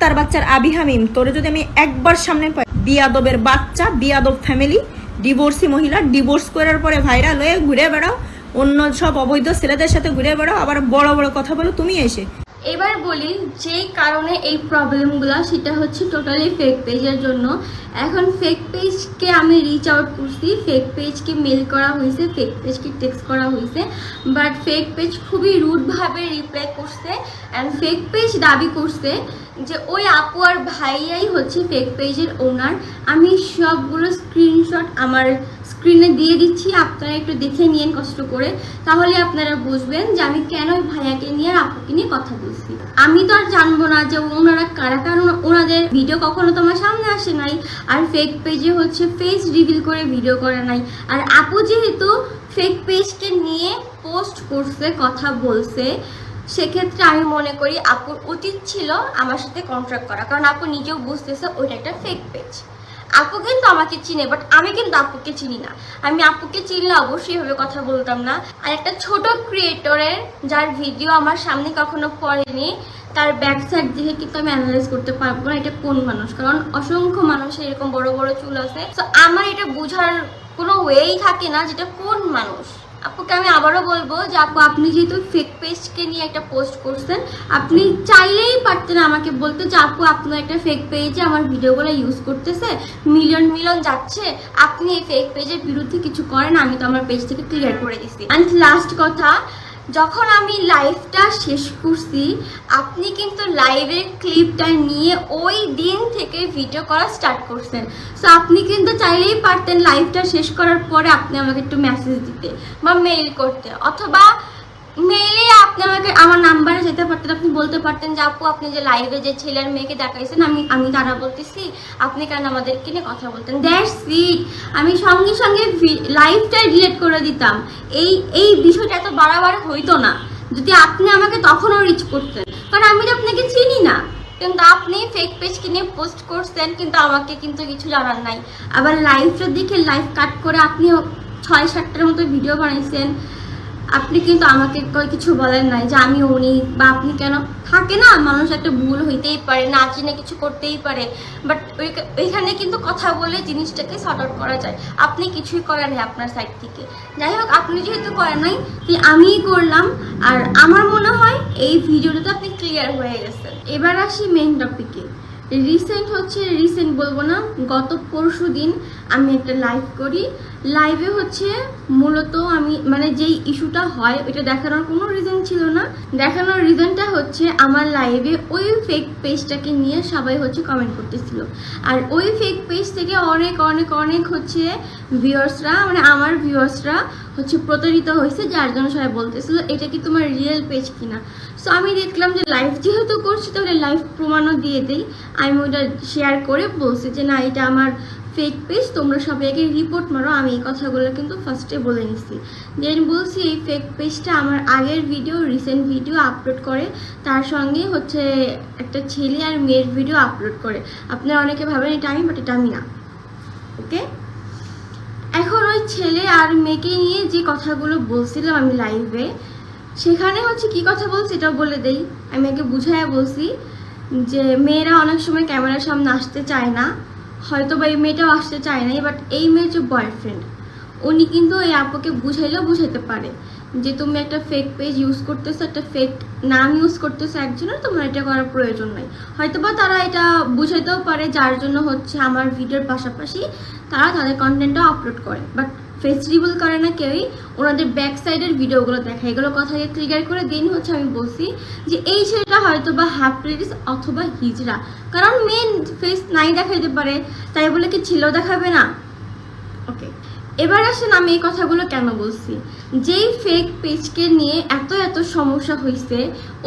কুত্তার বাচ্চার আবি হামিম তোরে যদি আমি একবার সামনে পাই। বিয়াদবের বাচ্চা, বিয়াদব ফ্যামিলি ডিভোর্সি মহিলা ডিভোর্স করার পরে ভাইরাল হয়ে ঘুরে বেড়াও। অন্য সব অবৈধ ছেলেদের সাথে ঘুরে বেড়াও। আবার বড় বড় কথা বলো, তুমি এসে। এবার বলি, যেই কারণে এই প্রবলেমগুলো সেটা হচ্ছে টোটালি ফেক পেজের জন্য। এখন ফেক পেজকে আমি রিচ আউট করছি। ফেক পেজকে মেল করা হয়েছে ফেক পেজকে টেক্সট করা হয়েছে। বাট ফেক পেজ খুবই রুডভাবে রিপ্লাই করছে অ্যান্ড ফেক পেজ দাবি করছে। যে ওই আপু আর ভাইয়াই হচ্ছে ফেক পেজের ওনার আমি সবগুলো স্ক্রিনশট আমার স্ক্রিনে দিয়ে দিচ্ছি, আপনারা একটু দেখে নিন কষ্ট করে। তাহলে আপনারা বুঝবেন যে আমি কেন ওই ভাইয়াকে নিয়ে আর আপুকে নিয়ে কথা বলছি। আমি তো আর জানব না যে ওনারা কারা, কারণ ওনাদের ভিডিও কখনো তো আমার সামনে আসে নাই, আর ফেক পেজে হচ্ছে ফেস রিভিল করে ভিডিও করে নাই। আর আপু যেহেতু ফেক পেজকে নিয়ে পোস্ট করছে, কথা বলছে সেক্ষেত্রে আমি মনে করি আপুর উচিত ছিল আমার সাথে কন্ট্রাক্ট করা। কারণ আপু নিজেও বুঝতেছে ওইটা একটা ফেক পেজ আপু কিন্তু আমাকে চিনে বাট আমি কিন্তু আপুকে চিনি না। আমি আপুকে চিনলে অবশ্যই এভাবে কথা বলতাম না। আর একটা ছোট ক্রিয়েটরের যার ভিডিও আমার সামনে কখনো পড়েনি, তার ব্যাক সাইড দেখে কিন্তু আমি অ্যানালাইজ করতে পারব না এটা কোন মানুষ। কারণ অসংখ্য মানুষের এরকম বড় বড় চুল আছে। তো আমার এটা বোঝার কোনো ওয়েই থাকে না যেটা কোন মানুষ। আপুকে আমি আবারও বলব যে আপু, আপনি যেহেতু ফেক পেজকে নিয়ে একটা পোস্ট করছেন, আপনি চাইলেই পারতেন আমাকে বলতে যে, আপু, আপনার একটা ফেক পেজে আমার ভিডিওগুলো ইউজ করতেছে মিলিয়ন মিলিয়ন যাচ্ছে, আপনি এই ফেক পেজের বিরুদ্ধে কিছু করেন, আমি তো আমার পেজ থেকে ক্লিয়ার করে দিছি। অ্যান্ড লাস্ট কথা যখন আমি লাইভটা শেষ করছি, আপনি কিন্তু লাইভের ক্লিপটা নিয়ে ওই দিন থেকে ভিডিও করা স্টার্ট করছেন। সো আপনি কিন্তু চাইলেই পারতেন লাইভটা শেষ করার পরে আপনি আমাকে একটু মেসেজ দিতে বা মেইল করতে অথবা মেইলে আপনি আমাকে আমার নাম্বারে যেতে পারতেন, আপনি বলতে পারতেন যে, আপু, আপনি যে লাইভে যে ছেলের মেয়েকে দেখাইছেন, আমি আমি তারা বলতেছি, আপনি কেন আমাদেরকে নিয়ে কথা বলতেন? দ্যাটস ইট আমি সঙ্গে সঙ্গে লাইভটাই ডিলেট করে দিতাম। এই এই বিষয়টা এত বাড়াবার হইতো না। যদি আপনি আমাকে তখনও রিচ করতেন। কারণ আমি তো আপনাকে চিনি না। কিন্তু আপনি ফেক পেজ কিনে পোস্ট করছেন, কিন্তু আমাকে কিন্তু কিছু জানার নাই। আবার লাইভটা দেখে লাইভ কাট করে আপনি ছয় সাতটার মতো ভিডিও বানাইছেন আপনি কিন্তু আমাকে কিছু বলেন নাই যে আমি উনি বা আপনি কেন? থাকে না, মানুষ একটা ভুল হইতেই পারে, না চিনে কিছু করতেই পারে। বাট ওইখানে কিন্তু কথা বলে জিনিসটাকে সর্ট আউট করা যায়। আপনি কিছুই করেন আপনার সাইড থেকে। যাই হোক, আপনি যেহেতু করেন নাই আমিই করলাম। আর আমার মনে হয় এই ভিডিওটাতে আপনি ক্লিয়ার হয়ে গেছেন। এবার আসি মেইন টপিকে রিসেন্ট হচ্ছে রিসেন্ট বলব না, গত পরশু দিন আমি একটা লাইভ করি। লাইভে হচ্ছে মূলত আমি মানে যেই ইস্যুটা হয়, ওইটা দেখানোর কোনো রিজন ছিল না। দেখানোর রিজনটা হচ্ছে আমার লাইভে ওই ফেক পেজটাকে নিয়ে সবাই হচ্ছে কমেন্ট করতেছিল। আর ওই ফেক পেজ থেকে অনেক অনেক অনেক হচ্ছে ভিউয়ার্সরা মানে আমার ভিউয়ার্সরা হচ্ছে প্রতারিত হয়েছে, যার জন্য সবাই বলতেছিল, এটা কি তোমার রিয়েল পেজ কিনা? সো আমি দেখলাম যে লাইভ যেহেতু করছি, তাহলে লাইভ প্রমাণও দিয়ে দিই। আমি ওইটা শেয়ার করে বলছি যে, না, এটা আমার ফেক পেজ তোমরা সবাইকে রিপোর্ট মারো। আমি এই কথাগুলো কিন্তু ফার্স্টে বলে নিছি। দেন বলছি, এই ফেক পেজটা আমার আগের ভিডিও রিসেন্ট ভিডিও আপলোড করে। তার সঙ্গে হচ্ছে একটা ছেলে আর মেয়ের ভিডিও আপলোড করে। আপনারা অনেকে ভাবেন এটা আমি বাট এটা আমি না। ওকে এখন ওই ছেলে আর মেয়েকে নিয়ে যে কথাগুলো বলছিলাম আমি লাইভে সেখানে হচ্ছে কি কথা বলছি এটাও বলে দেই। আমি আগে বুঝাইয়া বলছি যে মেয়েরা অনেক সময় ক্যামেরার সামনে আসতে চায় না। হয়তো বা এই মেয়েটাও আসতে চায় না বাট এই মেয়ের যে বয়ফ্রেন্ড উনি কিন্তু এই আপুকে বুঝাইলেও বুঝাইতে পারে যে তুমি একটা ফেক পেজ ইউজ করতেছো, একটা ফেক নাম ইউজ করতেছো একজনের, তোমার এটা করার প্রয়োজন নাই। হয়তো বা তারা এটা বুঝাইতেও পারে, যার জন্য হচ্ছে আমার ভিডিওর পাশাপাশি তারা তাদের কন্টেন্টটাও আপলোড করে। বাট ফেস্টিভ্যাল করে না কেউই, ওনাদের ব্যাক সাইডের ভিডিওগুলো দেখায় এগুলো কথাকে ক্লিয়ার করে দিন হচ্ছে আমি বলছি যে এই ছেলেটা হয়তো বা হ্যাপ্রিস অথবা হিজড়া। কারণ মেন ফেস নাই দেখাইতে পারে, তাই বলে কি ছিল দেখাবে না? ওকে এবার আসেন আমি এই কথাগুলো কেন বলছি? যেই ফেক পেজকে নিয়ে এত এত সমস্যা হয়েছে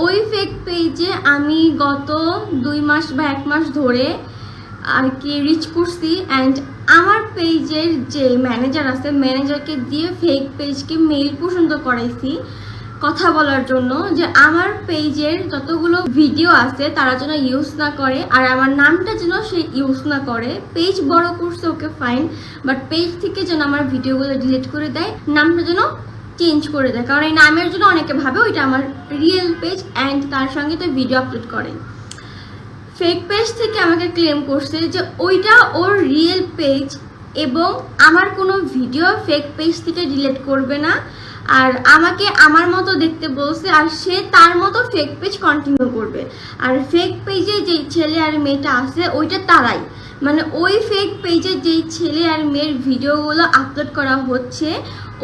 ওই ফেক পেজে আমি গত দুই মাস বা এক মাস ধরে আর কি রিচ করছি অ্যান্ড আমার পেজের যে ম্যানেজার আছে ম্যানেজারকে দিয়ে ফেক পেজকে মেইল পর্যন্ত করাইছি কথা বলার জন্য যে আমার পেজের যতগুলো ভিডিও আছে, তারা যেন ইউজ না করে, আর আমার নামটা যেন সে ইউজ না করে। পেজ বড় করছে, ওকে ফাইন বাট পেজ থেকে যেন আমার ভিডিওগুলো ডিলিট করে দেয়, নামটা যেন চেঞ্জ করে দেয়। কারণ এই নামের জন্য অনেকে ভাবে ওইটা আমার রিয়েল পেজ অ্যান্ড তার সঙ্গে তো ভিডিও আপলোড করে। ফেক পেজ থেকে আমাকে ক্লেম করছে যে ওইটা ওর রিয়েল পেজ এবং আমার কোনো ভিডিও ফেক পেজ থেকে ডিলেট করবে না। আর আমাকে আমার মতো দেখতে বলছে আর সে তার মতো ফেক পেজ কন্টিনিউ করবে। আর ফেক পেজে যে ছেলে আর মেয়েটা আছে, ওইটা তারাই। মানে ওই ফেক পেজে যেই ছেলে আর মেয়ের ভিডিওগুলো আপলোড করা হচ্ছে,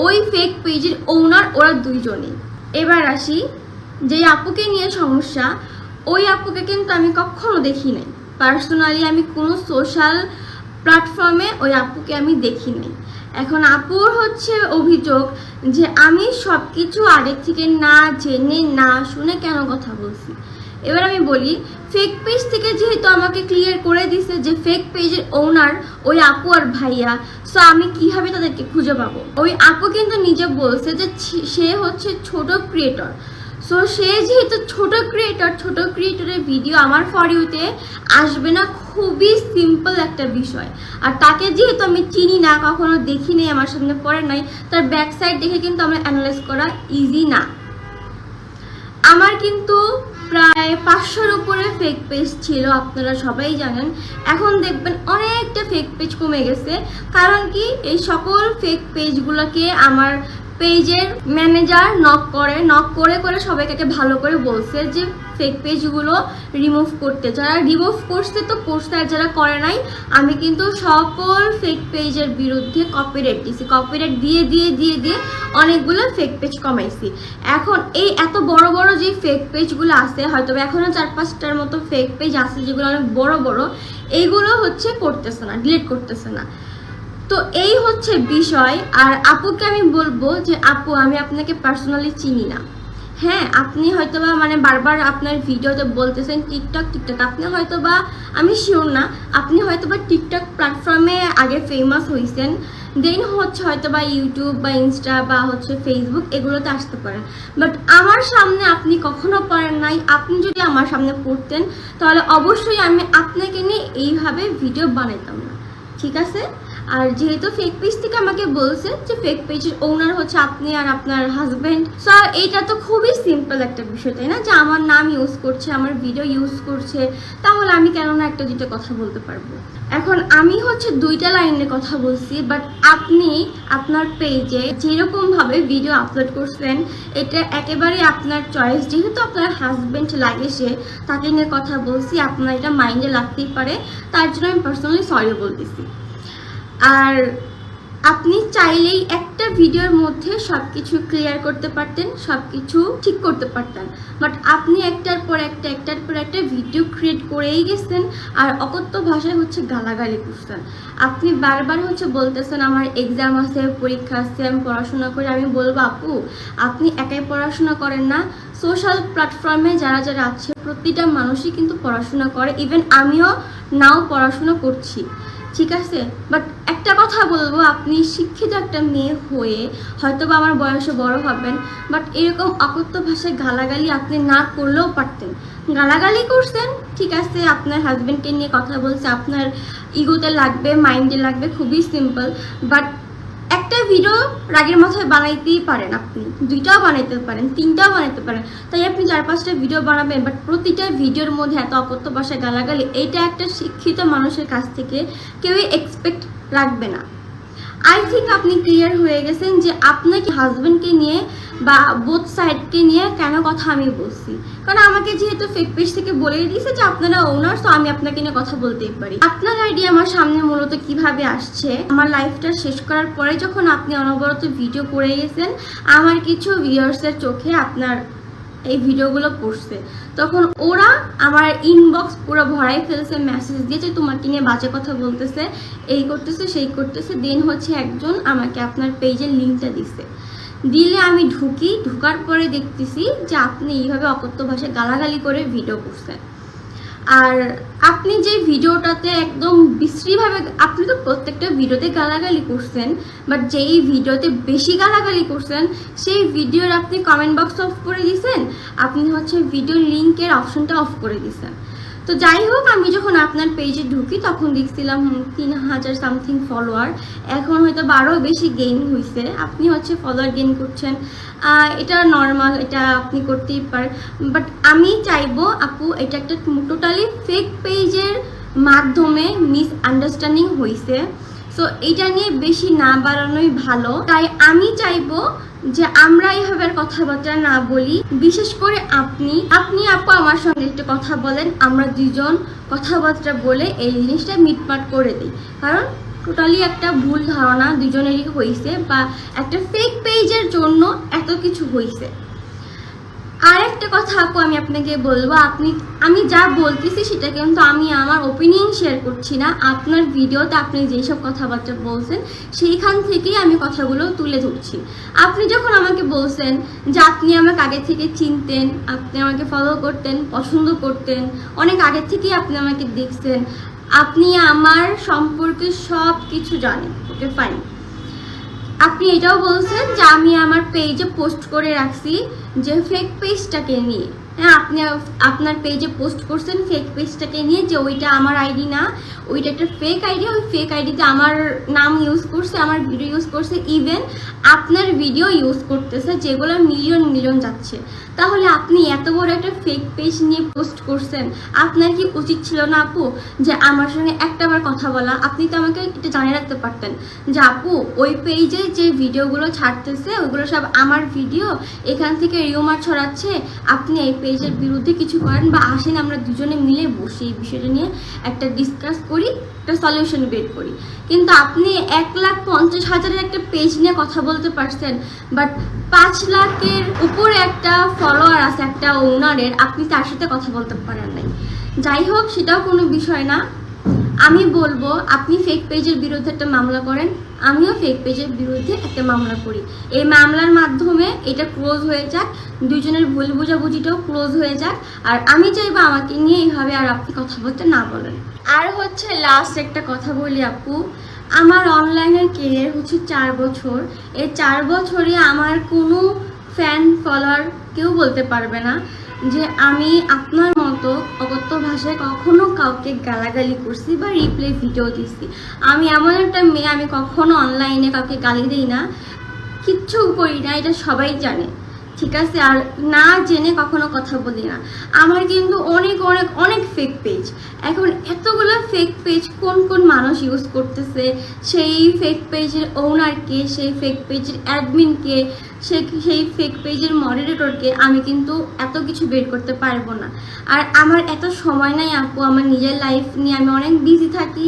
ওই ফেক পেজের ওনার ওরা দুইজনই। এবার আসি যে আপুকে নিয়ে সমস্যা ওই আপুকে কিন্তু আমি কখনো দেখি নাই। পার্সোনালি আমি কোনো সোশ্যাল প্ল্যাটফর্মে ওই আপুকে আমি দেখি নাই। এখন আপুর হচ্ছে অভিযোগ যে আমি সব কিছু আগের থেকে না জেনে, না শুনে কেন কথা বলছি? এবার আমি বলি ফেক পেজ থেকে যেহেতু আমাকে ক্লিয়ার করে দিছে যে ফেক পেজের ওনার ওই আপু আর ভাইয়া সো আমি কীভাবে তাদেরকে খুঁজে পাবো? ওই আপু কিন্তু নিজে বলছে যে সে হচ্ছে ছোট ক্রিয়েটর সো সে যেহেতু ছোট ক্রিয়েটর ছোট ক্রিয়েটরের ভিডিও আমার ফর ইউতে আসবে না, খুবই সিম্পল একটা বিষয়। আর তাকে যেহেতু আমি চিনি না, কখনো দেখি নাই, আমার সামনে পড়ে নাই, তার ব্যাক সাইড দেখে কিন্তু আমরা অ্যানালাইজ করা ইজি না। আমার কিন্তু প্রায় পাঁচশোর উপরে ফেক পেজ ছিল, আপনারা সবাই জানেন। এখন দেখবেন অনেকটা ফেক পেজ কমে গেছে। কারণ কি, এই সকল ফেক পেজগুলোকে আমার পেজের ম্যানেজার নক করে নক করে করে সবাইকে ভালো করে বলছে যে ফেক পেজগুলো রিমুভ করতে। যারা রিমুভ করছে তো করছে, আর যারা করে নাই, আমি কিন্তু সকল ফেক পেজের বিরুদ্ধে কপিরাইট দিছি। কপিরাইট দিয়ে দিয়ে দিয়ে দিয়ে অনেকগুলো ফেক পেজ কমাইছি। এখন এই এত বড় বড় যে ফেক পেজগুলো আছে, হয়তো বা এখনও চার পাঁচটার মতো ফেক পেজ আছে যেগুলো অনেক বড় বড়, এইগুলো হচ্ছে করতেছে না ডিলিট করতেছে না। তো এই হচ্ছে বিষয়। আর আপুকে আমি বলব যে, আপু, আমি আপনাকে পার্সোনালি চিনি না। হ্যাঁ আপনি হয়তোবা মানে বারবার আপনার ভিডিওতে বলতেছেন টিকটক টিকটক আপনি হয়তোবা, আমি শিওর না, আপনি হয়তোবা টিকটক প্ল্যাটফর্মে আগে ফেমাস হয়েছেন দেন হচ্ছে হয়তোবা ইউটিউব বা ইনস্টা বা হচ্ছে ফেসবুক এগুলোতে আসতে পারেন। বাট আমার সামনে আপনি কখনো পারেন নাই। আপনি যদি আমার সামনে পড়তেন, তাহলে অবশ্যই আমি আপনাকে নিয়ে এইভাবে ভিডিও বানাইতাম না। ঠিক আছে? আর যেহেতু ফেক পেজ থেকে আমাকে বলছে যে ফেক পেজের ওনার হচ্ছে আপনি আর আপনার হাজবেন্ড সো এইটা তো খুবই সিম্পল একটা বিষয়, তাই না? যে আমার নাম ইউজ করছে, আমার ভিডিও ইউজ করছে, তাহলে আমি কেন না একটা দুটো কথা বলতে পারব? এখন আমি হচ্ছে দুইটা লাইনে কথা বলছি বাট আপনি আপনার পেজে যেরকম ভাবে ভিডিও আপলোড করছেন, এটা একেবারে আপনার চয়েস যেহেতু আপনার হাজবেন্ড লাগে সে, তাকে নিয়ে কথা বলছি, আপনার এটা মাইন্ডে লাগতেই পারে, তার জন্য আমি পার্সোনালি সরি বলতেছি। আর আপনি চাইলেই একটা ভিডিওর মধ্যে সব কিছু ক্লিয়ার করতে পারতেন সব কিছু ঠিক করতে পারতেন। বাট আপনি একটার পর একটা, একটার পর একটা ভিডিও ক্রিয়েট করেই গেছেন, আর অকথ্য ভাষায় হচ্ছে গালাগালি করছেন। আপনি বারবার হচ্ছে বলতেছেন, আমার এক্সাম আছে, পরীক্ষা আছে, আমি পড়াশোনা করি। আমি বলব, আপু, আপনি একাই পড়াশোনা করেন না। সোশ্যাল প্ল্যাটফর্মে যারা যারা আছে, প্রতিটা মানুষই কিন্তু পড়াশোনা করে। ইভেন আমিও নাও পড়াশোনা করছি। ঠিক আছে? বাট একটা কথা বলব, আপনি শিক্ষিত একটা মেয়ে হয়ে হয়তো বা আমার বয়সে বড় হবেন বাট এরকম অকথ্য ভাষায় গালাগালি আপনি না করলেও পারতেন। গালাগালি করছেন, ঠিক আছে, আপনার হাজব্যান্ডকে নিয়ে কথা বলছে, আপনার ইগোতে লাগবে মাইন্ডে লাগবে, খুবই সিম্পল বাট ভিডিও রাগের মাথায় বানাইতেই পারেন আপনি। দুইটাও বানাইতে পারেন, তিনটাও বানাইতে পারেন। তাই আপনি চার পাঁচটা ভিডিও বানাবেন বাট প্রতিটা ভিডিওর মধ্যে এত অকথ্য ভাষায় গালাগালি এটা একটা শিক্ষিত মানুষের কাছ থেকে কেউই এক্সপেক্ট রাখবে না। আই থিঙ্ক আপনি ক্লিয়ার হয়ে গেছেন যে আপনাকে হাজব্যান্ডকে নিয়ে বা বোথ সাইডকে নিয়ে কেন কথা আমি বলছি। কারণ আমাকে যেহেতু ফেক পেজ থেকে বলে দিয়েছে যে আপনারা ওনার তো আমি আপনাকে নিয়ে কথা বলতেই পারি। আপনার আইডিয়া আমার সামনে মূলত কীভাবে আসছে? আমার লাইফটা শেষ করার পরে যখন আপনি অনবরত ভিডিও করে গেছেন, আমার কিছু ভিউয়ার্সের চোখে আপনার এই ভিডিওগুলো করছে। তখন ওরা আমার ইনবক্স পুরো ভরাই ফেলছে মেসেজ দিয়েছে তোমাকে নিয়ে বাজে কথা বলতেছে, এই করতেছে, সেই করতেছে। দেন হচ্ছে একজন আমাকে আপনার পেজের লিঙ্কটা দিছে। দিলে আমি ঢুকি, ঢুকার পরে দেখতেছি যে আপনি এইভাবে অকথ্য ভাষায় গালাগালি করে ভিডিও করছেন। আর আপনি যে ভিডিওটাতে একদম বিশ্রীভাবে, আপনি তো প্রত্যেকটা ভিডিওতে গালাগালি করছেন বাট যেই ভিডিওতে বেশি গালাগালি করছেন, সেই ভিডিওর আপনি কমেন্ট বক্স অফ করে দিয়েছেন আপনি হচ্ছে ভিডিও লিঙ্কের অপশনটা অফ করে দিয়েছেন তো যাই হোক, আমি যখন আপনার পেজে ঢুকি, তখন দেখছিলাম তিন হাজার সামথিং ফলোয়ার এখন হয়তো বারো বেশি গেইন হয়েছে আপনি হচ্ছে ফলোয়ার গেইন করছেন। এটা নর্মাল এটা আপনি করতেই পারেন। বাট আমি চাইব, আপু, এটা একটা টোটালি ফেক পেজের মাধ্যমে মিস আন্ডারস্ট্যান্ডিং হয়েছে সো এটা নিয়ে বেশি না বাড়ানোই ভালো। তাই আমি চাইব যে আমরা এইভাবে কথাবার্তা না বলি, বিশেষ করে আপনি। আপনি আপু আমার সঙ্গে একটু কথা বলেন, আমরা দুজন কথাবার্তা বলে এই জিনিসটা মিটমাট করে দিই। কারণ টোটালি একটা ভুল ধারণা দুজনেরই হয়েছে বা একটা ফেক পেজের জন্য এত কিছু হয়েছে একটা কথা আপু, আমি আপনাকে বলব। আপনি, আমি যা বলতেছি সেটা কিন্তু আমি আমার ওপিনিয়ন শেয়ার করছি না। আপনার ভিডিওতে আপনি যেসব কথাবার্তা বলছেন, সেইখান থেকেই আমি কথাগুলো তুলে ধরছি। আপনি যখন আমাকে বলছেন যে আপনি আমাকে আগে থেকে চিনতেন, আপনি আমাকে ফলো করতেন, পছন্দ করতেন, অনেক আগে থেকেই আপনি আমাকে দেখছেন, আপনি আমার সম্পর্কে সব কিছু জানেন ওকে ফাইন আপনি এটাও বলছেন যে আমি আমার পেজে পোস্ট করে রাখছি যে ফেক পেজটাকে নিয়ে। হ্যাঁ আপনি আপনার পেজে পোস্ট করছেন ফেক পেজটাকে নিয়ে যে ওইটা আমার আইডি না, ওইটা একটা ফেক আইডি ওই ফেক আইডিতে আমার নাম ইউজ করছে, আমার ভিডিও ইউজ করছে ইভেন আপনার ভিডিও ইউজ করতেছে, যেগুলো মিলিয়ন মিলিয়ন যাচ্ছে। তাহলে আপনি এত বড় একটা ফেক পেজ নিয়ে পোস্ট করছেন, আপনার কি উচিত ছিল না আপু যে আমার সঙ্গে একটাবার কথা বলা? আপনি তো আমাকে এটা জানিয়ে রাখতে পারতেন যে আপু, ওই পেজে যে ভিডিওগুলো ছাড়তেছে ওইগুলো সব আমার ভিডিও এখান থেকে রিউমার ছড়াচ্ছে, আপনি এই পেজের বিরুদ্ধে কিছু করেন বা আসেন, আমরা দুজনে মিলে বসে এই বিষয়টা নিয়ে একটা ডিসকাস করি, একটা সলিউশন বের করি। কিন্তু আপনি এক লাখ পঞ্চাশ হাজারের একটা পেজ নিয়ে কথা বলতে পারছেন বাট পাঁচ লাখের উপরে একটা ফলোয়ার আছে, একটা ওনারের আপনি তার সাথে কথা বলতে পারেন নাই। যাই হোক, সেটাও কোনো বিষয় না। আমি বলব, আপনি ফেক পেজের বিরুদ্ধে একটা মামলা করেন, আমিও ফেক পেজের বিরুদ্ধে একটা মামলা করি। এই মামলার মাধ্যমে এটা ক্লোজ হয়ে যাক, দুজনের ভুল বোঝাবুঝিটাও ক্লোজ হয়ে যাক, আর আমি চাইব আমাকে নিয়ে এইভাবে আর আপনি কথা বলতে না বলেন। আর হচ্ছে লাস্ট একটা কথা বলি আপু, আমার অনলাইনের কেরিয়ার হচ্ছে চার বছর। এই চার বছরে আমার কোনো ফ্যান ফলোয়ার কেউ বলতে পারবে না। যে আমি আপনার মতো অগত্য ভাষায় কখনো কাউকে গালাগালি করছি বা রিপ্লে ভিডিও দিচ্ছি আমি এমন একটা মেয়ে, আমি কখনো অনলাইনে কাউকে গালি দিই না। কিচ্ছু করি না, এটা সবাই জানে। ঠিক আছে? আর না জেনে কখনো কথা বলি না। আমার কিন্তু অনেক অনেক অনেক ফেক পেজ এখন এতগুলো ফেক পেজ কোন কোন মানুষ ইউজ করতেছে? সেই ফেক পেজের ওনারকে সেই ফেক পেজের অ্যাডমিনকে সে সেই ফেক পেজের মডারেটরকে আমি কিন্তু এত কিছু বের করতে পারব না। আর আমার এত সময় নাই আপু, আমার নিজের লাইফ নিয়ে আমি অনেক বিজি থাকি,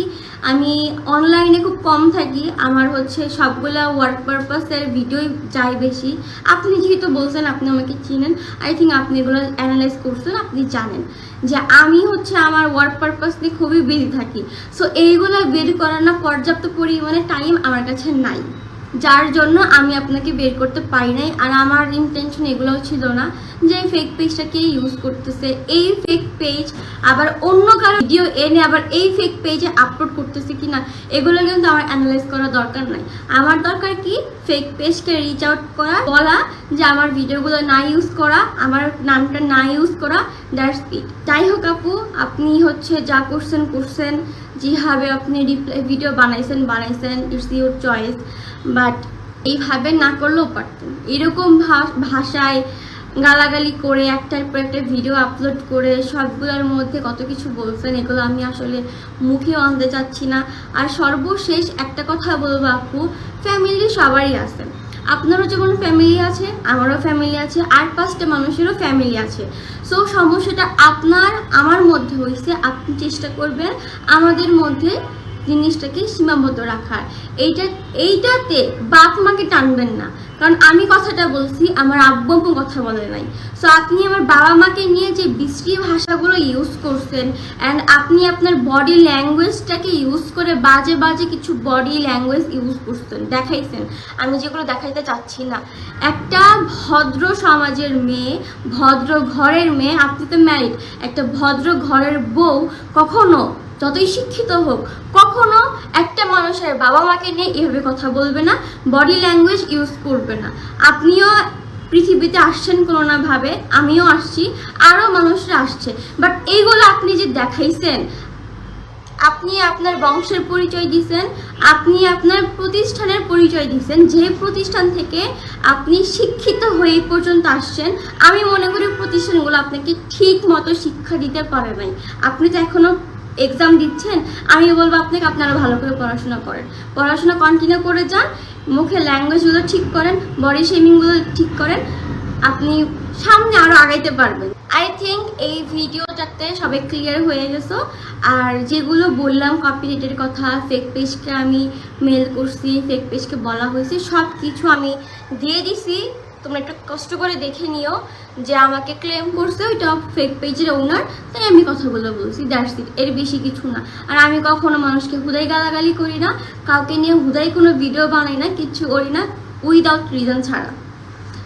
আমি অনলাইনে খুব কম থাকি, আমার হচ্ছে সবগুলা ওয়ার্ক পারপাসের ভিডিওই যাই বেশি। আপনি যেহেতু বলছেন, আপনি আমাকে চিনেন আই থিঙ্ক আপনি এগুলো অ্যানালাইজ করছেন, আপনি জানেন যে আমি হচ্ছে আমার ওয়ার্ক পারপাস নিয়ে খুবই বিজি থাকি। সো এইগুলো বের করানো পর্যাপ্ত পরিমাণে টাইম আমার কাছে নাই। যার জন্য আমি আপনাকে বের করতে পারি নাই। আর আমার ইন্টেনশন এগুলোও ছিল না যে ফেক পেজটা কে ইউজ করতেছে। এই ফেক পেজ আবার অন্য কারও ভিডিও এনে আবার এই ফেক পেজে আপলোড করতেছে কি না এগুলো কিন্তু আমার অ্যানালাইজ করা দরকার নাই। আমার দরকার কি? ফেক পেজকে রিচ আউট করা, বলা যে আমার ভিডিওগুলো না ইউজ করা, আমার নামটা না ইউজ করা দ্যাটস ইট যাই হোক আপু, আপনি হচ্ছে যা করছেন করছেন। যেভাবে আপনি রিপ্লাই ভিডিও বানাইছেন বানাইছেন ইটস ইউর চয়েস বাট এইভাবে না করলেও পারতেন এরকম ভাষায় গালাগালি করে, একটার পর একটা ভিডিও আপলোড করে, সবগুলোর মধ্যে কত কিছু বলছেন, এগুলো আমি আসলে মুখে আনতে চাচ্ছি না। আর সর্বশেষ একটা কথা বলব আপু ফ্যামিলি সবারই আছে। আপনারও যেমন ফ্যামিলি আছে, আমারও ফ্যামিলি আছে, আর পাঁচটা মানুষেরও ফ্যামিলি আছে। সো সমস্যাটা আপনার, আমার মধ্যে হয়েছে। আপনি চেষ্টা করবেন আমাদের মধ্যে জিনিসটাকে সীমাবদ্ধ রাখার। এইটা, এইটাতে বাপ মাকে টানবেন না। কারণ আমি কথাটা বলছি, আমার আব্বু আম্মু কথা বলে নাই। সো আপনি আমার বাবা মাকে নিয়ে যে বিশ্রী ভাষাগুলো ইউজ করছেন অ্যান্ড আপনি আপনার বডি ল্যাঙ্গুয়েজটাকে ইউজ করে বাজে বাজে কিছু বডি ল্যাঙ্গুয়েজ ইউজ করছেন, দেখাইছেন। আমি যেগুলো দেখাইতে চাচ্ছি না। একটা ভদ্র সমাজের মেয়ে, ভদ্র ঘরের মেয়ে, আপনি তো ম্যারিড একটা ভদ্র ঘরের বউ কখনো যতই শিক্ষিত হোক, কখনো একটা মানুষের বাবা মাকে নিয়ে এভাবে কথা বলবে না বডি ল্যাঙ্গুয়েজ ইউজ করবে না। আপনিও পৃথিবীতে আসছেন কোনো না ভাবে, আমিও আসছি, আরও মানুষরা আসছে। বাট এইগুলো আপনি যে দেখাইছেন, আপনি আপনার বংশের পরিচয় দিছেন, আপনি আপনার প্রতিষ্ঠানের পরিচয় দিছেন, যে প্রতিষ্ঠান থেকে আপনি শিক্ষিত হয়ে পর্যন্ত আসছেন, আমি মনে করি প্রতিষ্ঠানগুলো আপনাকে ঠিক মতো শিক্ষা দিতে পারে নাই। আপনি তো এখনও এক্সাম দিচ্ছেন আমি বলব আপনাকে, আপনারা ভালো করে পড়াশোনা করেন। পড়াশোনা কন্টিনিউ করে যান, মুখে ল্যাঙ্গুয়েজগুলো ঠিক করেন বডি শেমিংগুলো ঠিক করেন, আপনি সামনে আরও আগাইতে পারবেন। আই থিঙ্ক এই ভিডিওটাতে সবাই ক্লিয়ার হয়ে গেছো। আর যেগুলো বললাম কপিরাইটের কথা ফেক পেজকে আমি মেল করছি ফেক পেজকে বলা হয়েছে সব কিছু আমি দিয়ে দিছি। তোমরা একটু কষ্ট করে দেখে নিও যে আমাকে ক্লেম করছে ওইটা ফেক পেজের ওনার তাই আমি কথা বলে বলছি দ্যাটস ইট এর বেশি কিছু না। আর আমি কখনো মানুষকে হুদাই গালাগালি করি না, কাউকে নিয়ে হুদাই কোনো ভিডিও বানাই না কিছু করি না উইদাউট রিজন ছাড়া।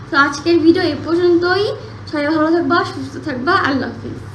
তো আজকের ভিডিও এ পর্যন্তই, সবাই ভালো থাকবা, সুস্থ থাকবা, আল্লাহ হাফিজ।